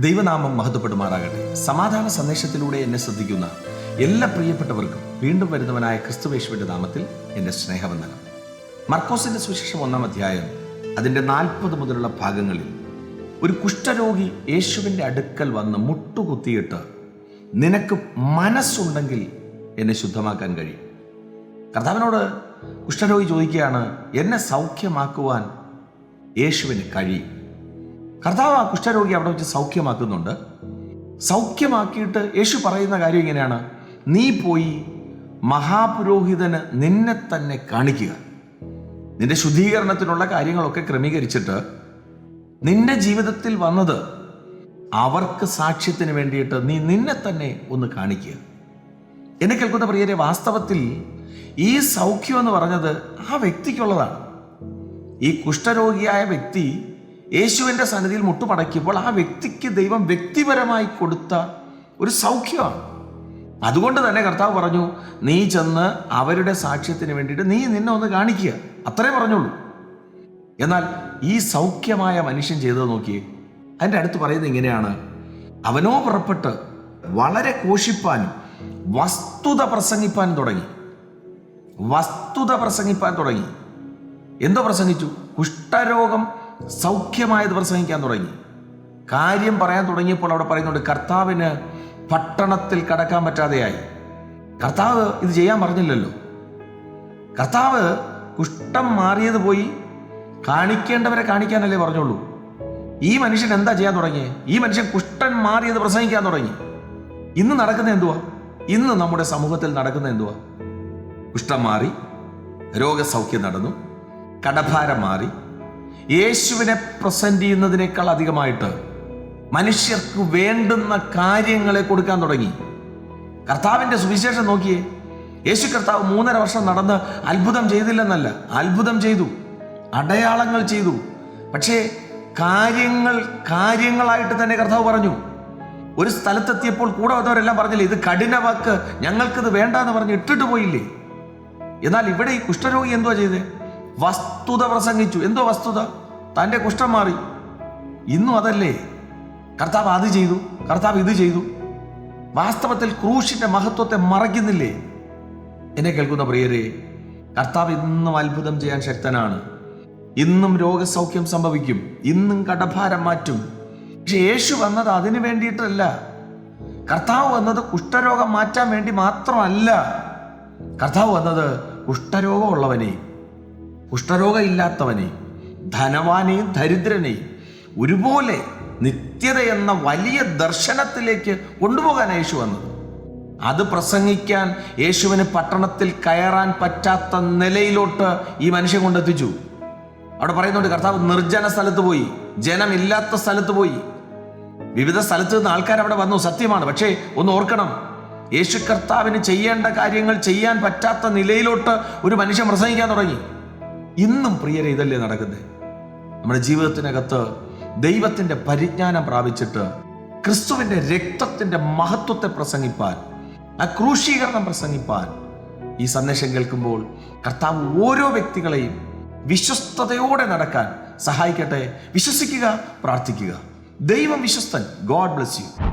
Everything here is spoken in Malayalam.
ദൈവനാമം മഹത്വപ്പെടുമാറാകട്ടെ. സമാധാന സന്ദേശത്തിലൂടെ എന്നെ ശ്രദ്ധിക്കുന്ന എല്ലാ പ്രിയപ്പെട്ടവർക്കും വീണ്ടും വരുന്നവനായ ക്രിസ്തുവേശുവിന്റെ നാമത്തിൽ എന്റെ സ്നേഹവന്ദനം. മർക്കോസിന്റെ സുശേഷം ഒന്നാം അധ്യായം അതിന്റെ നാൽപ്പത് മുതലുള്ള ഭാഗങ്ങളിൽ ഒരു കുഷ്ഠരോഗി യേശുവിന്റെ അടുക്കൽ വന്ന് മുട്ടുകുത്തിയിട്ട് നിനക്ക് മനസ്സുണ്ടെങ്കിൽ എന്നെ ശുദ്ധമാക്കാൻ കഴിയും. കർത്താവിനോട് കുഷ്ഠരോഗി ചോദിക്കുകയാണ് എന്നെ സൗഖ്യമാക്കുവാൻ യേശുവിന് കഴിയും. കർത്താവ് ആ കുഷ്ഠരോഗി അവിടെ വെച്ച് സൗഖ്യമാക്കുന്നുണ്ട്. സൗഖ്യമാക്കിയിട്ട് യേശു പറയുന്ന കാര്യം ഇങ്ങനെയാണ്. നീ പോയി മഹാപുരോഹിതന് നിന്നെ തന്നെ കാണിക്കുക. നിന്റെ ശുദ്ധീകരണത്തിനുള്ള കാര്യങ്ങളൊക്കെ ക്രമീകരിച്ചിട്ട് നിന്റെ ജീവിതത്തിൽ വന്നത് അവർക്ക് സാക്ഷ്യത്തിന് വേണ്ടിയിട്ട് നീ നിന്നെ തന്നെ ഒന്ന് കാണിക്കുക. എന്നെ കേൾക്കുന്ന പ്രിയരെ വാസ്തവത്തിൽ ഈ സൗഖ്യം എന്ന് പറഞ്ഞത് ആ വ്യക്തിക്കുള്ളതാണ്. ഈ കുഷ്ഠരോഗിയായ വ്യക്തി യേശുവിന്റെ സന്നിധിയിൽ മുട്ടുമടക്കിയപ്പോൾ ആ വ്യക്തിക്ക് ദൈവം വ്യക്തിപരമായി കൊടുത്ത ഒരു സൗഖ്യമാണ്. അതുകൊണ്ട് തന്നെ കർത്താവ് പറഞ്ഞു നീ ചെന്ന് അവരുടെ സാക്ഷ്യത്തിന് വേണ്ടിയിട്ട് നീ നിന്നെ ഒന്ന് കാണിക്കുക. അത്രേ പറഞ്ഞുള്ളൂ. എന്നാൽ ഈ സൗഖ്യമായ മനുഷ്യൻ ചെയ്തത് നോക്കിയേ അതിന്റെ അടുത്ത് പറയുന്നത് ഇങ്ങനെയാണ്. അവനോ പുറപ്പെട്ട് വളരെ കോഷിപ്പാനും വസ്തുത പ്രസംഗിപ്പാൻ തുടങ്ങി. വസ്തുത പ്രസംഗിപ്പാൻ തുടങ്ങി. എന്തോ പ്രസംഗിച്ചു? കുഷ്ഠരോഗം സൗഖ്യമായത് പ്രസംഗിക്കാൻ തുടങ്ങി. കാര്യം പറയാൻ തുടങ്ങിയപ്പോൾ അവിടെ പറയുന്നുണ്ട് കർത്താവിന് പട്ടണത്തിൽ കടക്കാൻ പറ്റാതെയായി. കർത്താവ് ഇത് ചെയ്യാൻ പറഞ്ഞില്ലല്ലോ. കർത്താവ് കുഷ്ഠം മാറിയത് പോയി കാണിക്കേണ്ടവരെ കാണിക്കാനല്ലേ പറഞ്ഞുള്ളൂ. ഈ മനുഷ്യൻ എന്താ ചെയ്യാൻ തുടങ്ങി? ഈ മനുഷ്യൻ കുഷ്ഠൻ മാറിയത് പ്രസംഗിക്കാൻ തുടങ്ങി. ഇന്ന് നടക്കുന്ന എന്തുവാ? ഇന്ന് നമ്മുടെ സമൂഹത്തിൽ നടക്കുന്ന എന്തുവാ? കുഷ്ഠം മാറി രോഗസൗഖ്യം നടന്നു കടഭാരം മാറി യേശുവിനെ പ്രസന്റ് ചെയ്യുന്നതിനേക്കാൾ അധികമായിട്ട് മനുഷ്യർക്ക് വേണ്ടുന്ന കാര്യങ്ങളെ കൊടുക്കാൻ തുടങ്ങി. കർത്താവിന്റെ സുവിശേഷം നോക്കിയേ. യേശു കർത്താവ് മൂന്നര വർഷം നടന്ന് അത്ഭുതം ചെയ്തില്ലെന്നല്ല അത്ഭുതം ചെയ്തു അടയാളങ്ങൾ ചെയ്തു. പക്ഷേ കാര്യങ്ങൾ കാര്യങ്ങളായിട്ട് തന്നെ കർത്താവ് പറഞ്ഞു. ഒരു സ്ഥലത്തെത്തിയപ്പോൾ കൂടെ വന്നവരെല്ലാം പറഞ്ഞില്ലേ ഇത് കഠിന വാക്ക് ഞങ്ങൾക്കിത് വേണ്ടാന്ന് പറഞ്ഞ് ഇട്ടിട്ട് പോയില്ലേ? എന്നാൽ ഇവിടെ ഈ കുഷ്ഠരോഗി എന്തുവാ ചെയ്തേ? വസ്തുത പ്രസംഗിച്ചു. എന്തോ വസ്തുത? തന്റെ കുഷ്ഠം മാറി. ഇന്നും അതല്ലേ? കർത്താവ് അത് ചെയ്തു. കർത്താവ് ഇത് ചെയ്തു. വാസ്തവത്തിൽ ക്രൂശിന്റെ മഹത്വത്തെ മറയ്ക്കുന്നില്ലേ? എന്നെ കേൾക്കുന്ന പ്രിയരെ കർത്താവ് ഇന്നും അത്ഭുതം ചെയ്യാൻ ശക്തനാണ്. ഇന്നും രോഗസൗഖ്യം സംഭവിക്കും. ഇന്നും കടഭാരം മാറ്റും. പക്ഷെ യേശു വന്നത് അതിനു വേണ്ടിയിട്ടല്ല. കർത്താവ് വന്നത് കുഷ്ഠരോഗം മാറ്റാൻ വേണ്ടി മാത്രമല്ല. കർത്താവ് വന്നത് കുഷ്ഠരോഗമുള്ളവനെ കുഷ്ഠരോഗം ഇല്ലാത്തവനെ ധനവാനെയും ദരിദ്രനെയും ഒരുപോലെ നിത്യത എന്ന വലിയ ദർശനത്തിലേക്ക് കൊണ്ടുപോകാൻ യേശു വന്നത്. അത് പ്രസംഗിക്കാൻ യേശുവിന് പട്ടണത്തിൽ കയറാൻ പറ്റാത്ത നിലയിലോട്ട് ഈ മനുഷ്യൻ കൊണ്ടെത്തിച്ചു. അവിടെ പറയുന്നുണ്ട് കർത്താവ് നിർജന സ്ഥലത്ത് പോയി ജനമില്ലാത്ത സ്ഥലത്ത് പോയി. വിവിധ സ്ഥലത്ത് നിന്ന് ആൾക്കാർ അവിടെ വന്നു സത്യമാണ്. പക്ഷേ ഒന്ന് ഓർക്കണം യേശു കർത്താവിന് ചെയ്യേണ്ട കാര്യങ്ങൾ ചെയ്യാൻ പറ്റാത്ത നിലയിലോട്ട് ഒരു മനുഷ്യൻ പ്രസംഗിക്കാൻ തുടങ്ങി. ഇന്നും പ്രിയരെ ഇതല്ലേ നടക്കുന്നത് നമ്മുടെ ജീവിതത്തിനകത്ത് ദൈവത്തിന്റെ പരിജ്ഞാനം പ്രാപിച്ചിട്ട് ക്രിസ്തുവിന്റെ രക്തത്തിന്റെ മഹത്വത്തെ പ്രസംഗിപ്പാൻ ആ ക്രൂശീകരണം പ്രസംഗിപ്പാൻ ഈ സന്ദേശം കേൾക്കുമ്പോൾ കർത്താവ് ഓരോ വ്യക്തികളെയും വിശ്വസ്തയോടെ നടക്കാൻ സഹായിക്കട്ടെ. വിശ്വസിക്കുക പ്രാർത്ഥിക്കുക. ദൈവം വിശ്വസ്തൻ. God bless you.